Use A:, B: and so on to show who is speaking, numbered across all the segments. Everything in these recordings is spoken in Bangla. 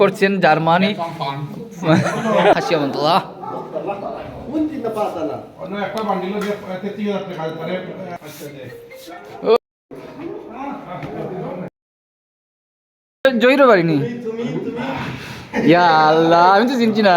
A: করছেন জার্মানি। হাসিয়া মন্তলা জয়ীরও পারিনি ইয়া আল্লাহ আমি তো চিনছি না।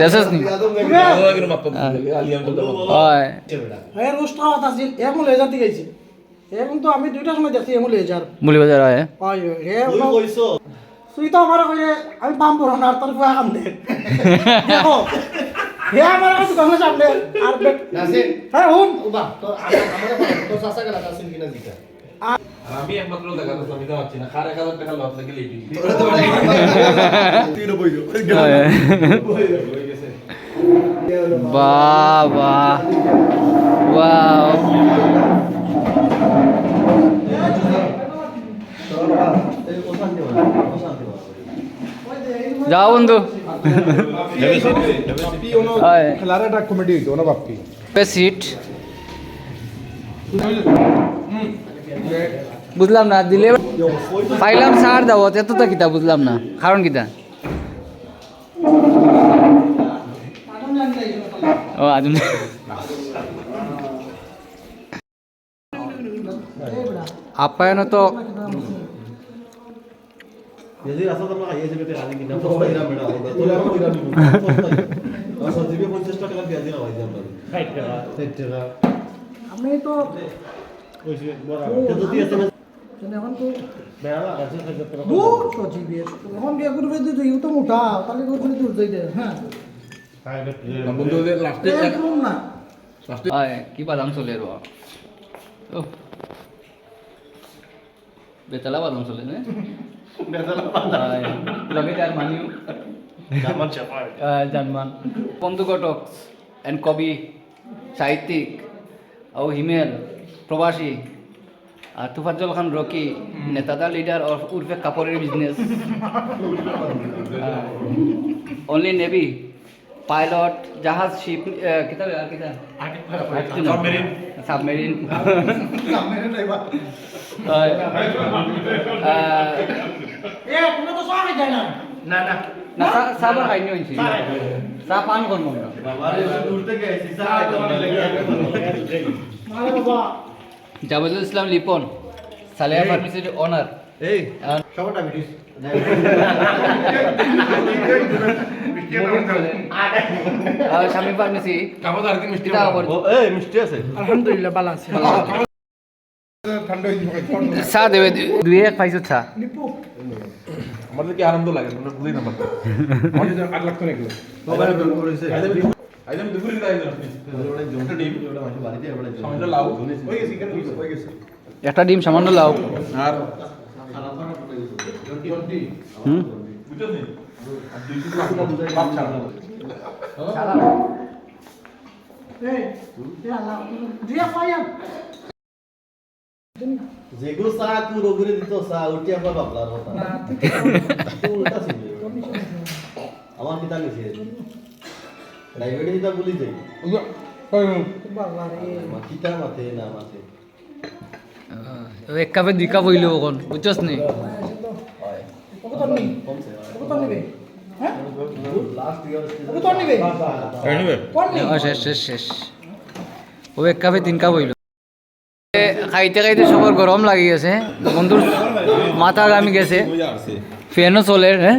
A: দেশস নি। হয়।
B: রোস্ট খাওয়া আছিল এক মূল দিকে গেছে এখন তো আমি দুইটার সময় দেখছি এমূল হেজার
A: মুলি বাজার হয়
B: হয়। হে
C: তুই কইছো।
B: তুই তো আমার কইলে আমি পাম পড়ো না তোর ফুয়া কাম দে দেখো হে আমার কাছে গঙ্গা সামনে। আর হ্যাঁ হুন।
C: ওবা তো আমাদের তো সাসা গেলা তাসির কিনা দিতা
D: আমি একমাত্র দেখা তো আমি তো পাচ্ছি না। খার এক হাজার টাকা লস
A: বাহ ওয়াও যাও বন্ধু।
E: খেলার একটা কমেডি হইতো না বাপ্পি
A: সিট বুঝলাম না, দিলে পাইলাম সার দাও এত তো কিতা বুঝলাম না। কারণ কিতা? ও আজম আপ্যায়ন তো
C: 50 টাকা পেঁয়াজ দিনা ভাই আমরা 60 টাকা 60 টাকা
B: আমি তো
C: কইছি বড় তো যদি আছে
B: এখন তো দূর বিয়ে করবে তুই তো মোটা তাহলে হ্যাঁ।
A: হয় কি বাদাম চলে র বেতালা বাদাম চলে না লগে জার্মানিও
C: জামান চাপায়
A: আহ, জার্মান। বন্ধু এন্ড কবি সাহিত্যিক ও হিমেল। প্রবাসী আর তুফাজ্জল খান রকি নেতাদা লিডার অফ উর্ফে কাপড়ের বিজনেস অনলি নেভি পাইলট জাহাজ শিপ সাবমেরিন
B: না?
C: না না।
A: না সাব খাইনি হইছি চা পান করব। জাবেদুল ইসলাম লিপন সালেহা ফার্মেসির ওনার
C: এই। সবটা
A: স্বামী ফার্মেসি।
D: মিষ্টি
C: আছে।
B: আলহামদুলিল্লাহ ভালো আছে।
E: ঠান্ডা যাবে
A: চা দেবে দুই এক পাইছো চা।
B: লিপু
D: আমাদের কি আনন্দ লাগে না পারতো
E: আমাদের আট লাখ টাকা কিলো
C: মোবাইল বের করেছে
D: আইলাম দুপুরে দিতে আইলাম
C: জমটা ডিম
D: সামান্য লাউ
E: গেছে এখানে গেছে।
A: একটা ডিম সামান্য লাও
D: আর?
A: হুম?
C: যেগুলো চা কুরো করে দিত চা উঠে আবার বাবলার কথা
B: না তুই
C: তুই উল্টা ছিল আমার পিতা নিছে ডায়াবেটিস বলি
B: বাবা রে
C: না মাথে
A: এক কাপে দুই কাপ হইল এখন বুঝছস নি
B: হ্যাঁ
A: শেষ শেষ শেষ ও এক কাপে তিন কাপ হইল খাইতে খাইতে সবার গরম লাগি গেছে বন্ধুর মাথা গামি গেছে ফ্যানও চলে হ্যাঁ